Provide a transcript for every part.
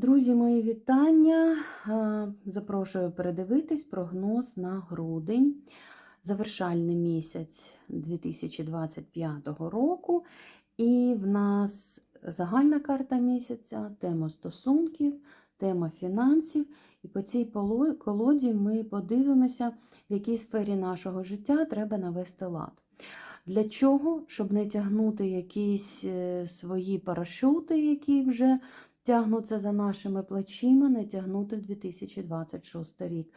Друзі, мої вітання. Запрошую передивитись прогноз на грудень, завершальний місяць 2025 року. І в нас загальна карта місяця, тема стосунків, тема фінансів. І по цій колоді ми подивимося, в якій сфері нашого життя треба навести лад. Для чого? Щоб не тягнути якісь е, свої парашути, які вже тягнуться за нашими плечима, не тягнути в 2026 рік.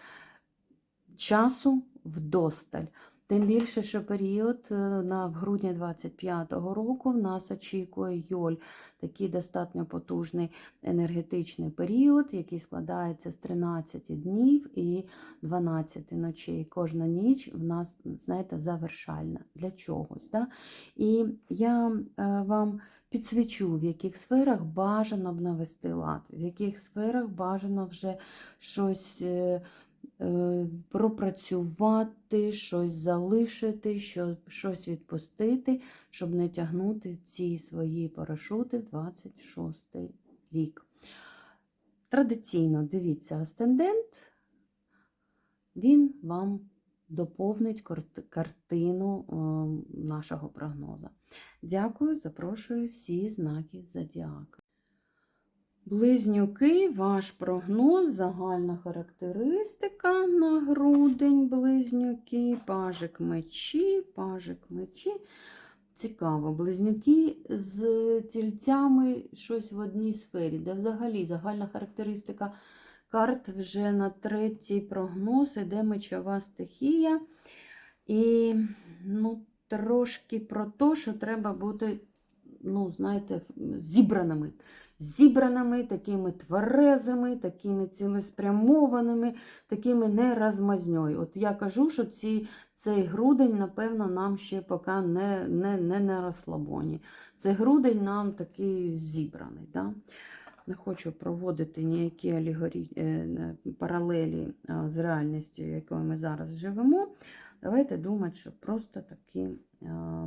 Часу вдосталь. Тим більше, що період е, на в грудні 25-го року в нас очікує Йоль, такий достатньо потужний енергетичний період, який складається з 13 днів і 12 ночей. Кожна ніч в нас, знаєте, завершальна для чогось. Да? І я е, вам підсвічу, в яких сферах бажано б навести лад, в яких сферах бажано вже щось е, пропрацювати, щось залишити, щось відпустити, щоб не тягнути ці свої парашути в 26 рік. Традиційно дивіться асцендент, він вам доповнить картину е, нашого прогнозу. Дякую, запрошую всі знаки Зодіака. Близнюки, ваш прогноз, загальна характеристика на грудень, близнюки, пажик мечі, пажик мечі. Цікаво, близнюки з тільцями щось в одній сфері, де взагалі загальна характеристика карт вже на третій прогноз іде мечова стихія. І ну, трошки про те, що треба бути, ну, знаєте, зібраними. Зібраними, такими тверезими, такими цілеспрямованими, такими не розмазньою. От я кажу, що ці, цей грудень, напевно, нам ще поки не, не, не на розслабоні. Цей грудень нам такий зібраний. Да? Не хочу проводити ніякі алегорі... е, е, паралелі з реальністю, якою ми зараз живемо. Давайте думати, що просто такі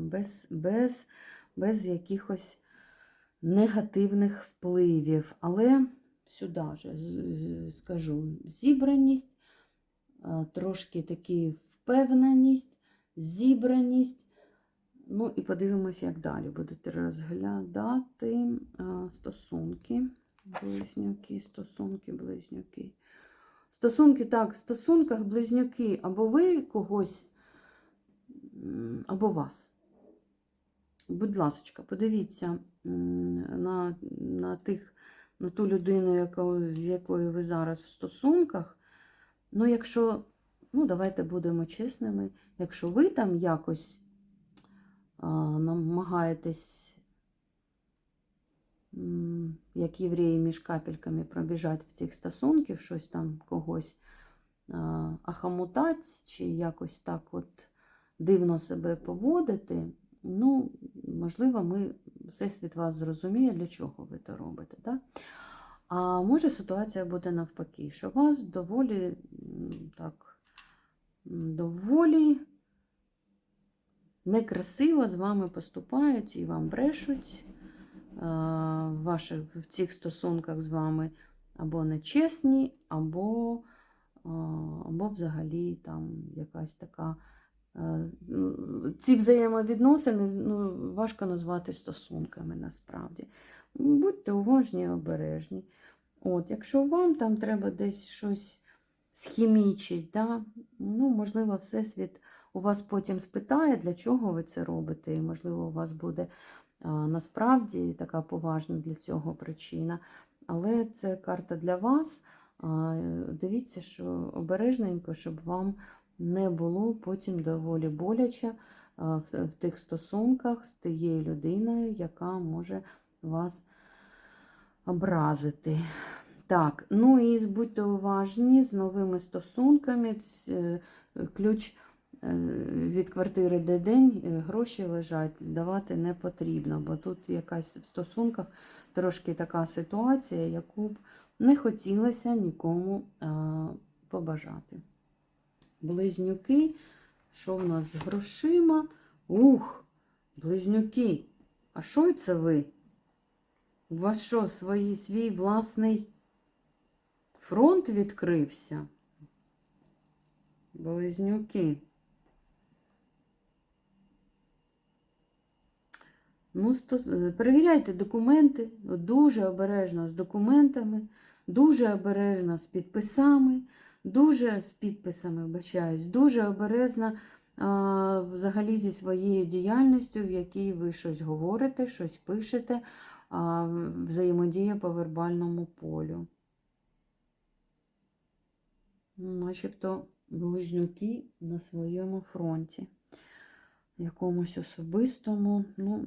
без, без, без якихось негативних впливів. Але сюди ж з- з- скажу зібраність, трошки такі впевненість, зібраність. Ну і подивимося, як далі будете розглядати стосунки. Близнюки, стосунки, близнюки. Стосунки, так, в стосунках близнюки або ви когось, або вас. Будь ласка, подивіться на, на, тих, на ту людину, яка, з якою ви зараз в стосунках. Ну, якщо, ну, давайте будемо чесними, якщо ви там якось а, намагаєтесь як євреї між капельками пробіжати в цих стосунків, щось там когось ахамутати, чи якось так от дивно себе поводити, ну, можливо, ми, Всесвіт вас зрозуміє, для чого ви це робите. Да? А може ситуація буде навпаки, що вас доволі так, доволі некрасиво з вами поступають і вам брешуть в ваших в цих стосунках з вами або нечесні, або, або взагалі там якась така. Е, м, Ці взаємовідносини ну, важко назвати стосунками насправді. Будьте уважні і обережні. От, Якщо вам там треба десь щось схімічить, да, ну, можливо, Всесвіт у вас потім спитає, для чого ви це робите, і, можливо, у вас буде а, насправді така поважна для цього причина. Але це карта для вас. А, Дивіться, що обережненько, щоб вам не було потім доволі боляче в, тих стосунках з тією людиною, яка може вас образити. Так, ну і будьте уважні з новими стосунками. Е, Ключ е, від квартири де день, е, гроші лежать, давати не потрібно, бо тут якась в стосунках трошки така ситуація, яку б не хотілося нікому побажати. Близнюки, що в нас з грошима? Ух, близнюки, а що це ви? У вас що, свої, свій власний Фронт відкрився. Близнюки. Ну, сто... е, перевіряйте документи, дуже обережно з документами, дуже обережно з підписами, дуже з підписами, вибачаюсь, дуже обережно а, взагалі зі своєю діяльністю, в якій ви щось говорите, щось пишете, а, взаємодія по вербальному полю. Ну, Начебто близнюки на своєму фронті, якомусь особистому. Ну,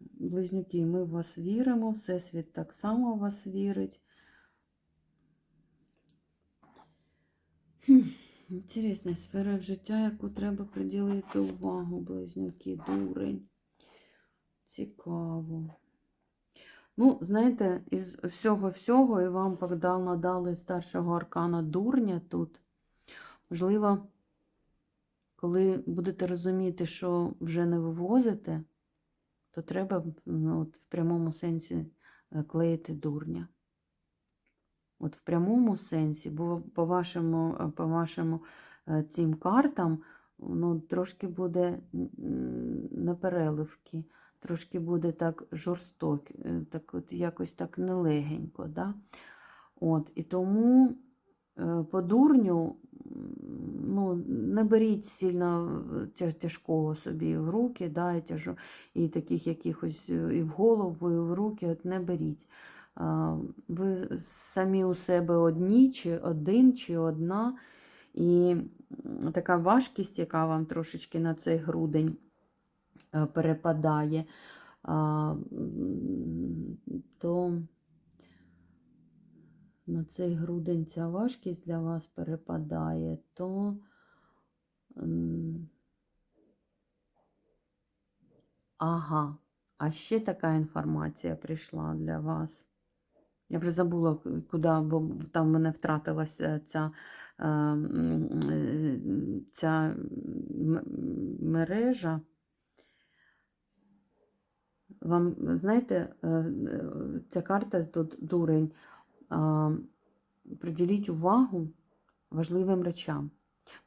Близнюки, ми в вас віримо, Всесвіт так само в вас вірить. Інтересна сфера життя, яку треба приділити увагу, близнюки, дурень. Цікаво. Ну, знаєте, із всього всього і вам подал, надали старшого аркана дурня тут. Можливо, коли будете розуміти, що вже не вивозите, то треба ну, от, в прямому сенсі е, клеїти дурня. От в прямому сенсі, бо по вашому, е, по вашому е, цим картам ну, трошки буде непереливки, трошки буде так жорстоко, так от якось так нелегенько. Да? От, І тому по дурню ну, не беріть сильно тяжкого собі в руки, да, і, тяжо, і таких якихось і в голову, і в руки от не беріть. Ви самі у себе одні, чи один, чи одна. І така важкість, яка вам трошечки на цей грудень перепадає, то на цей грудень ця важкість для вас перепадає, то ага, а ще така інформація прийшла для вас. Я вже забула, куди, бо там в мене втратилася ця, ця мережа. Вам, знаєте, е, ця карта тут дурень приділіть увагу важливим речам.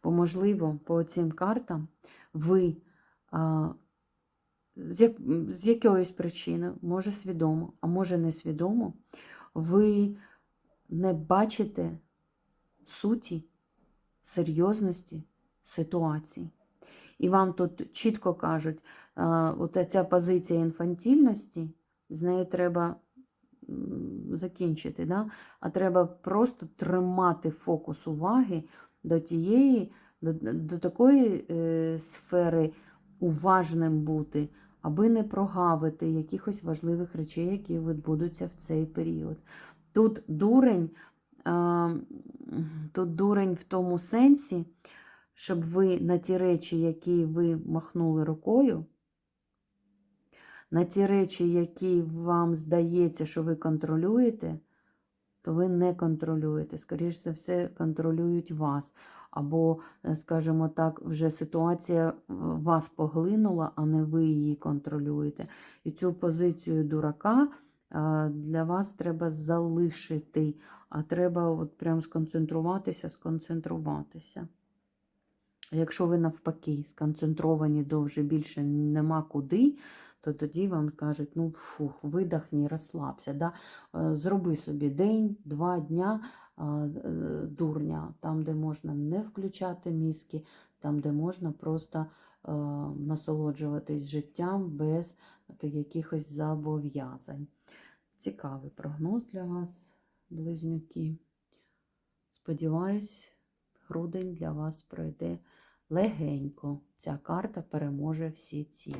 Бо, можливо, по цим картам ви з, з якоїсь причини, може свідомо, а може несвідомо, ви не бачите суті, серйозності ситуації. І вам тут чітко кажуть, от ця позиція інфантільності, з нею треба закінчити. Да? А треба просто тримати фокус уваги до тієї, до, до такої е, сфери уважним бути, аби не прогавити якихось важливих речей, які відбудуться в цей період. Тут дурень, тут дурень в тому сенсі, щоб ви на ті речі, які ви махнули рукою, на ті речі, які вам здається, що ви контролюєте, то ви не контролюєте. Скоріше за все, контролюють вас. Або, е, скажімо так, вже ситуація вас поглинула, а не ви її контролюєте. І цю позицію дурака е, для вас треба залишити, а треба от прям сконцентруватися, сконцентруватися. Якщо ви навпаки сконцентровані довже більше нема куди, то тоді вам кажуть, ну фух, видохні, розслабся. Да? Е, зроби собі день, два дня е, дурня, там, де можна не включати мізки, там, де можна просто е, насолоджуватись життям без якихось зобов'язань. Цікавий прогноз для вас, близнюки. Сподіваюсь, грудень для вас пройде легенько. Ця карта переможе всі ці.